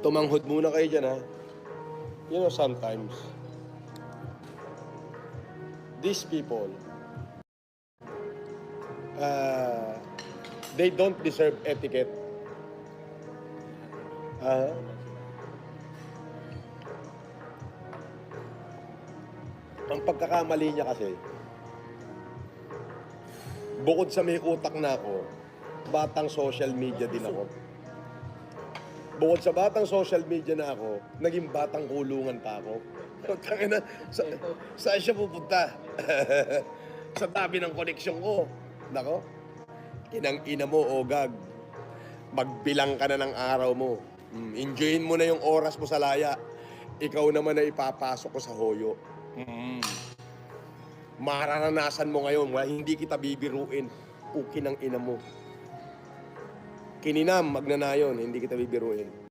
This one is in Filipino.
tumanghod muna kayo dyan, ha? You know, sometimes, these people, uh, they don't deserve etiquette. Ah. ang pagkakamali niya kasi, bukod sa may utak na ako, batang social media din ako. Bukod sa batang social media na ako, naging batang kulungan pa ako. Tangina, sa, saan siya pupunta? sa tabi ng koneksyon ko. Nako, inang ina mo, ogag. Magbilang ka na ng araw mo. Mm, enjoyin mo na yung oras mo sa laya. Ikaw naman na ipapasok ko sa hoyo. Mm. Mararanasan mo ngayon, wala, hindi kita bibiruin. Ukin ang ina mo. Kininam, magnanayon, hindi kita bibiruin.